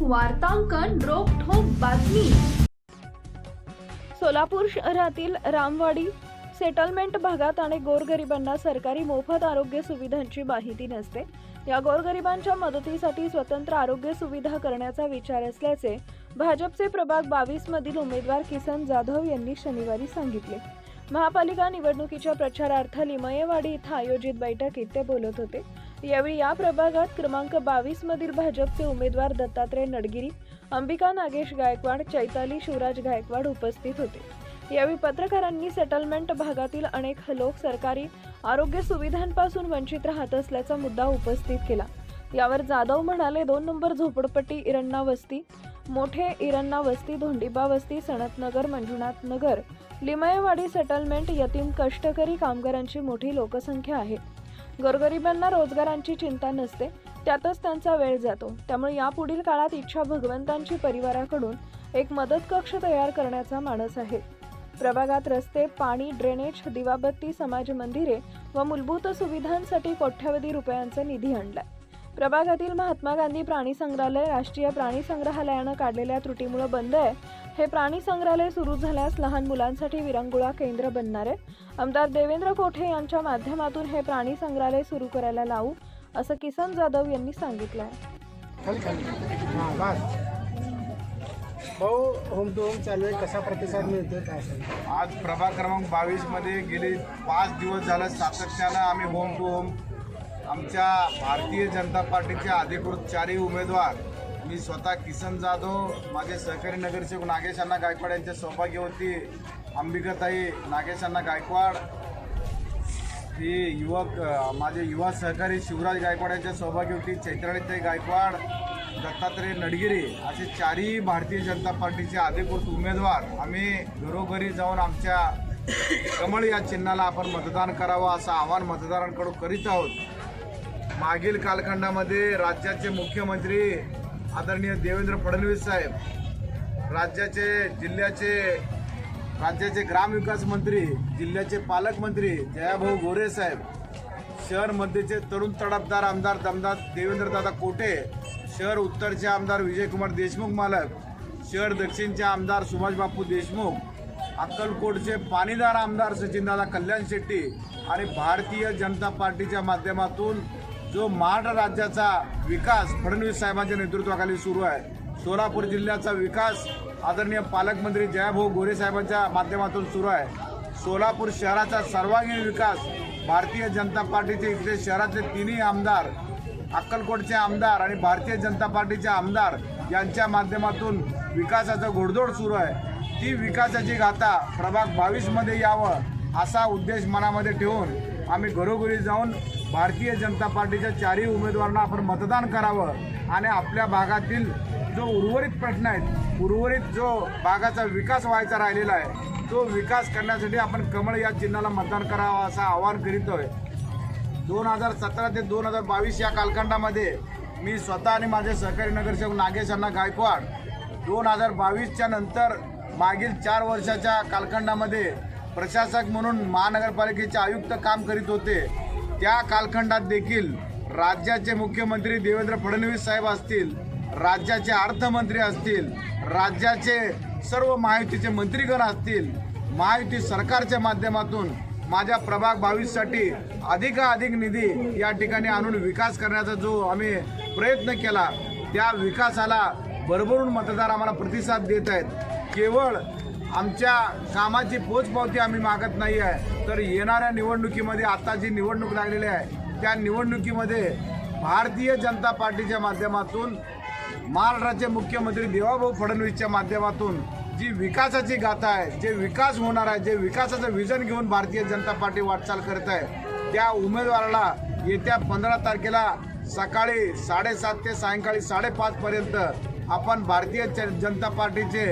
वार्तांकन रोखोक बातमी. सोलापूर शहरातील रामवाडी सेटलमेंट भागात आणि गोरगरिबांना सरकारी मोफत आरोग्य सुविधांची माहिती नसते. या गोरगरिबांच्या मदतीसाठी स्वतंत्र आरोग्य सुविधा करण्याचा विचार असल्याचे भाजपचे प्रभाग बावीस मधील उमेदवार किसन जाधव यांनी शनिवारी सांगितले. महापालिका निवडणुकीच्या प्रचारार्थ लिमयेवाडी इथं आयोजित बैठकीत ते बोलत होते. यावेळी या प्रभागात क्रमांक बावीस मधील भाजपचे उमेदवार दत्तात्रय नडगिरी अंबिका नागेश गायकवाड चैताली शिवराज गायकवाड उपस्थित होते. यावेळी पत्रकारांनी सेटलमेंट भागातील अनेक लोक सरकारी आरोग्य सुविधांपासून वंचित राहत असल्याचा मुद्दा उपस्थित केला. यावर जाधव म्हणाले दोन नंबर झोपडपट्टी इरण्णा वस्ती मोठे इरण्णा वस्ती धोंडीबा वस्ती सणतनगर मंजुनाथ नगर लिमयवाडी सेटलमेंट यतीम कष्टकरी कामगारांची मोठी लोकसंख्या आहे. गोरगरिबांना रोजगारांची चिंता नसते त्यातच त्यांचा वेळ जातो. त्यामुळे यापुढील काळात इच्छा भगवंतांची परिवाराकडून एक मदत कक्ष तयार करण्याचा मानस आहे. प्रभागात रस्ते पाणी ड्रेनेज दिवाबत्ती समाज मंदिरे व मूलभूत सुविधांसाठी कोट्यावधी रुपयांचा निधी आणलाय. प्रभागातील महात्मा गांधी प्राणी संग्रहालय राष्ट्रीय प्राणी संग्रहालयानं काढलेल्या त्रुटीमुळे बंद आहे. हे प्राणी संग्रहालय सुरू झाल्यास लहान मुलांसाठी विरंगुळा केंद्र बनणार आहे. आमदार देवेंद्र कोठे यांच्या माध्यमातून हे प्राणी संग्रहालय सुरू करायला लावू असं किसन जाधव यांनी सांगितलं आहे. खाली खाली. हां बस. भाऊ होम टू होम चालू आहे. कसा प्रतिसाद मिळतोय काय सांग? आज प्रभाग क्रमांक बावीसमध्ये गेले पाच दिवस झालं सातत्यानं आम्ही होम टू होम आमच्या भारतीय जनता पार्टीचे अधिकृत चारही उमेदवार मी स्वतः किसन जाधव माझे सहकारी नगरसेवक नागेश अण्णा गायकवाड यांच्या सौभाग्यवती अंबिकाताई नागेश अण्णा गायकवाड ही युवक माझे युवा सहकारी शिवराज गायकवाड यांच्या सौभाग्यवती चैत्राणीताई गायकवाड दत्तात्रय नडगिरी असे चारही भारतीय जनता पार्टीचे अधिकृत उमेदवार आम्ही घरोघरी जाऊन आमच्या कमळ या चिन्हाला आपण मतदान करावं असं आवाहन मतदारांकडून करीत आहोत. मागील कालखंडामध्ये राज्याचे मुख्यमंत्री आदरणीय देवेंद्र फडणवीस साहेब राज्याचे जिल्ह्याचे राज्याचे ग्रामविकास मंत्री जिल्ह्याचे पालकमंत्री जयाभाऊ गोरे साहेब शहर तरुण तडफदार आमदार दमदार देवेंद्रदादा कोटे शहर उत्तरचे आमदार विजयकुमार देशमुख मालक शहर दक्षिणचे आमदार सुभाषबापू देशमुख अक्कलकोटचे पाणीदार आमदार सचिनदादा कल्याण शेट्टी आणि भारतीय जनता पार्टीच्या माध्यमातून जो महाराष्ट्र राज्याचा विकास फडणवीस साहेबांच्या नेतृत्वाखाली सुरू आहे. सोलापूर जिल्ह्याचा विकास आदरणीय पालकमंत्री जयाभाऊ गोरे साहेबांच्या माध्यमातून सुरू आहे. सोलापूर शहराचा सर्वांगीण विकास भारतीय जनता पार्टीचे इथले शहरातले तिन्ही आमदार अक्कलकोटचे आमदार आणि भारतीय जनता पार्टीचे आमदार यांच्या माध्यमातून विकासाचा घोडदौड सुरू आहे. ती विकासाची गाथा प्रभाग बावीसमध्ये यावं असा उद्देश मनामध्ये ठेवून आम्ही घरोघरी जाऊन भारतीय जनता पार्टीच्या चारही उमेदवारांना आपण मतदान करावं आणि आपल्या भागातील जो उर्वरित प्रश्न आहेत उर्वरित जो भागाचा विकास व्हायचा राहिलेला आहे तो विकास करण्यासाठी आपण कमळ या चिन्हाला मतदान करावं असं आवाहन करीतोय दोन हजार सतरा ते दोन हजार बावीस या कालखंडामध्ये मी स्वतः आणि माझे सहकारी नगरसेवक नागेश अण्णा गायकवाड दोन हजार बावीसच्या नंतर मागील चार वर्षाच्या कालखंडामध्ये प्रशासक म्हणून महानगरपालिकेचे आयुक्त काम करीत होते. त्या कालखंडात देखील राज्याचे मुख्यमंत्री देवेंद्र फडणवीस साहेब असतील राज्याचे अर्थमंत्री असतील राज्याचे सर्व महायुतीचे मंत्रीगण असतील महायुती सरकारच्या माध्यमातून माझ्या प्रभाग बावीससाठी अधिकाधिक निधी या ठिकाणी आणून विकास करण्याचा जो आम्ही प्रयत्न केला त्या विकासाला भरभरून मतदार आम्हाला प्रतिसाद देत आहेत. केवळ आमच्या कामाची पोचपावती आम्ही मागत नाही आहे. तर येणाऱ्या निवडणुकीमध्ये आता जी निवडणूक लागलेली आहे त्या निवडणुकीमध्ये भारतीय जनता पार्टीच्या माध्यमातून महाराष्ट्राचे मुख्यमंत्री देवाभाऊ फडणवीसच्या माध्यमातून जी विकासाची गाथा आहे जे विकास होणार आहे जे विकासाचं विजन घेऊन भारतीय जनता पार्टी वाटचाल करत आहे त्या उमेदवाराला येत्या पंधरा तारखेला सकाळी साडेसात ते सायंकाळी साडेपाचपर्यंत आपण भारतीय जनता पार्टीचे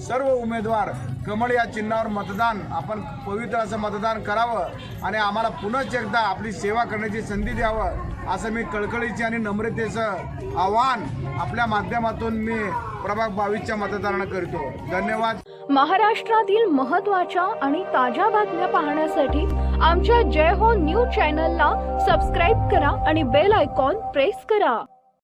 सर्व उमेदवार कमळ या चिन्हावर मतदान आपण पवित्र असं मतदान करावं आणि आम्हाला पुनश्च एकदा आपली सेवा करण्याची संधी द्यावं असं मी कळकळीचे आणि नम्रतेचं आव्हान आपल्या माध्यमातून मी प्रभाग बावीसच्या मतदारांना करतो. धन्यवाद. महाराष्ट्रातील महत्त्वाच्या आणि ताज्या बातम्या पाहण्यासाठी आमच्या जय हो न्यूज चॅनलला सबस्क्राईब करा आणि बेल आयकॉन प्रेस करा.